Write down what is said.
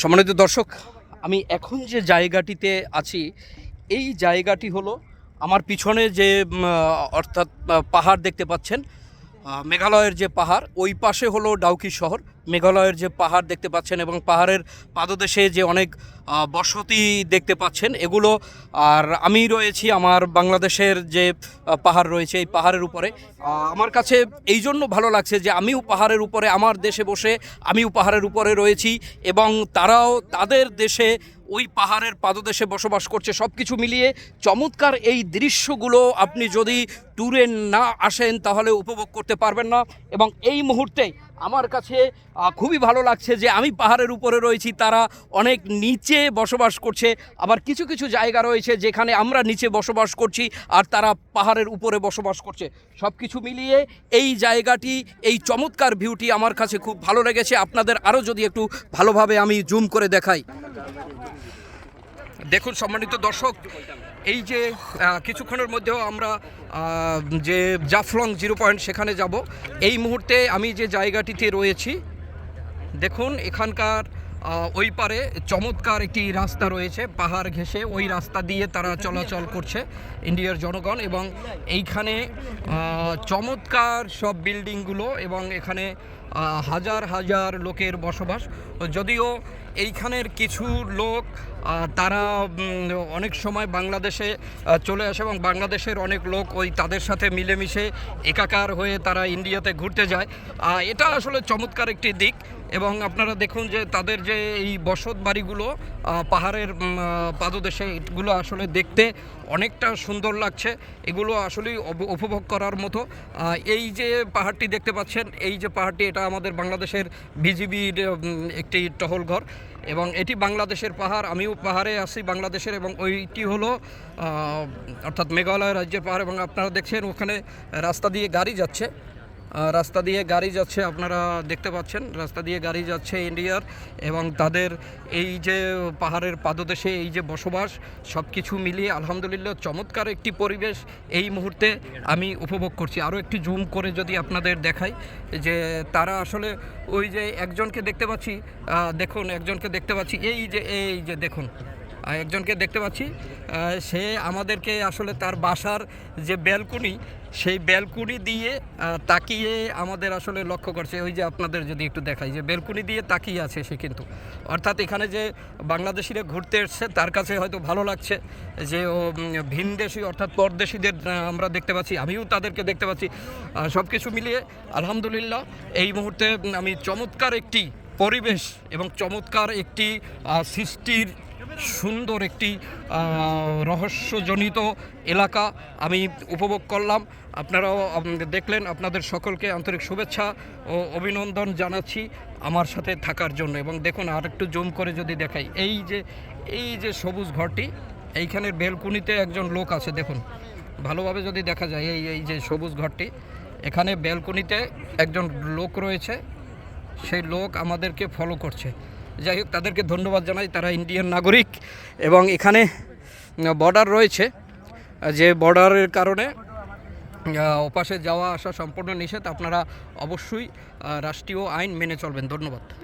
সম্মানিত দর্শক, আমি এখন যে জায়গাটিতে আছি, এই জায়গাটি হলো আমার পিছনে যে অর্থাৎ পাহাড় দেখতে পাচ্ছেন মেঘালয়ের যে পাহাড়, ওই পাশে হলো ডাউকি শহর। মেঘালয়ের যে পাহাড় দেখতে পাচ্ছেন এবং পাহাড়ের পাদদেশে যে অনেক বসতি দেখতে পাচ্ছেন, এগুলো, আর আমি রয়েছি আমার বাংলাদেশের যে পাহাড় রয়েছে এই পাহাড়ের উপরে। আমার কাছে এই জন্য ভালো লাগছে যে আমিও পাহাড়ের উপরে, আমার দেশে বসে আমিও পাহাড়ের উপরে রয়েছি এবং তারাও তাদের দেশে ওই পাহাড়ের পাদদেশে বসবাস করছে সব কিছু মিলিয়ে চমৎকার এই দৃশ্যগুলো আপনি যদি ট্যুরে না আসেন তাহলে উপভোগ করতে পারবেন না। এবং এই মুহূর্তে আমার কাছে খুবই ভালো লাগছে যে আমি পাহাড়ের উপরে রয়েছি, তারা অনেক নিচে বসবাস করছে। আবার কিছু কিছু জায়গা রয়েছে যেখানে আমরা নিচে বসবাস করছি আর তারা পাহাড়ের উপরে বসবাস করছে। সব কিছু মিলিয়ে এই জায়গাটি, এই চমৎকার ভিউটি আমার কাছে খুব ভালো লেগেছে। আপনাদের আরও যদি একটু ভালোভাবে আমি জুম করে দেখাই। দেখুন, সম্মানিত দর্শক, এই যে কিছুক্ষণের মধ্যেও আমরা যে জাফলং জিরো পয়েন্ট সেখানে যাব, এই মুহূর্তে আমি যে জায়গাটিতে রয়েছি, দেখুন, এখানকার ওই পারে চমৎকার একটি রাস্তা রয়েছে, পাহাড় ঘেঁষে। ওই রাস্তা দিয়ে তারা চলাচল করছে ইন্ডিয়ার জনগণ এবং এইখানে চমৎকার সব বিল্ডিংগুলো এবং এখানে হাজার হাজার লোকের বসবাস। যদিও এইখানের কিছু লোক তারা অনেক সময় বাংলাদেশে চলে আসে এবং বাংলাদেশের অনেক লোক ওই তাদের সাথে মিলেমিশে একাকার হয়ে তারা ইন্ডিয়াতে ঘুরতে যায়। এটা আসলে চমৎকার একটি দিক। এবং আপনারা দেখুন যে তাদের যে এই বসত বাড়িগুলো পাহাড়ের পাদদেশে এগুলো আসলে দেখতে অনেকটা সুন্দর লাগছে। এগুলো আসলেই উপভোগ করার মতো। এই যে পাহাড়টি দেখতে পাচ্ছেন, এই যে পাহাড়টি, এটা আমাদের বাংলাদেশের বিজিবির একটি টহল ঘর। এবং এটি বাংলাদেশের পাহাড়, আমিও পাহাড়ে আছি বাংলাদেশের এবং ওইটি হলো অর্থাৎ মেঘালয় রাজ্যের পাহাড় এবং আপনারা দেখছেন ওখানে রাস্তা দিয়ে গাড়ি যাচ্ছে। রাস্তা দিয়ে গাড়ি যাচ্ছে আপনারা দেখতে পাচ্ছেন। রাস্তা দিয়ে গাড়ি যাচ্ছে ইন্ডিয়ার এবং তাদের এই যে পাহাড়ের পাদদেশে এই যে বসবাস সব কিছু মিলিয়ে আলহামদুলিল্লাহ চমৎকার একটি পরিবেশ এই মুহূর্তে আমি উপভোগ করছি। আরও একটি জুম করে যদি আপনাদের দেখাই যে তারা আসলে ওই যে একজনকে দেখতে পাচ্ছি দেখুন, একজনকে দেখতে পাচ্ছি। এই যে এই যে দেখুন একজনকে দেখতে পাচ্ছি। সে আমাদেরকে আসলে তার বাসার যে ব্যালকনি, সেই ব্যালকনি দিয়ে তাকিয়ে আমাদের আসলে লক্ষ্য করছে। ওই যে আপনাদের যদি একটু দেখাই, যে ব্যালকনি দিয়ে তাকিয়ে আছে সে কিন্তু। অর্থাৎ এখানে যে বাংলাদেশিরা ঘুরতে এসছে, তার কাছে হয়তো ভালো লাগছে যে, ও ভিনদেশি অর্থাৎ পরদেশিদের আমরা দেখতে পাচ্ছি, আমিও তাদেরকে দেখতে পাচ্ছি। সব কিছু মিলিয়ে, আলহামদুলিল্লাহ, এই মুহূর্তে আমি চমৎকার একটি পরিবেশ এবং চমৎকার একটি সৃষ্টির সুন্দর একটি রহস্যজনিত এলাকা আমি উপভোগ করলাম। আপনারাও দেখলেন, আপনাদের সকলকে আন্তরিক শুভেচ্ছা ও অভিনন্দন জানাচ্ছি আমার সাথে থাকার জন্য। এবং দেখুন, আর একটু জুম করে যদি দেখাই, এই যে এই যে সবুজ ঘরটি, এইখানের বেলকুনিতে একজন লোক আছে, দেখুন। ভালোভাবে যদি দেখা যায়, এই এই যে সবুজ ঘরটি, এখানে ব্যালকনিতে একজন লোক রয়েছে। সেই লোক আমাদেরকে ফলো করছে। যাই হোক, তাদেরকে ধন্যবাদ জানাই, তারা ইন্ডিয়ান নাগরিক এবং এখানে বর্ডার রয়েছে, যে বর্ডারের কারণে ওপাশে যাওয়া আসা সম্পূর্ণ নিষেধ, আপনারা অবশ্যই রাষ্ট্রীয় আইন মেনে চলবেন, ধন্যবাদ।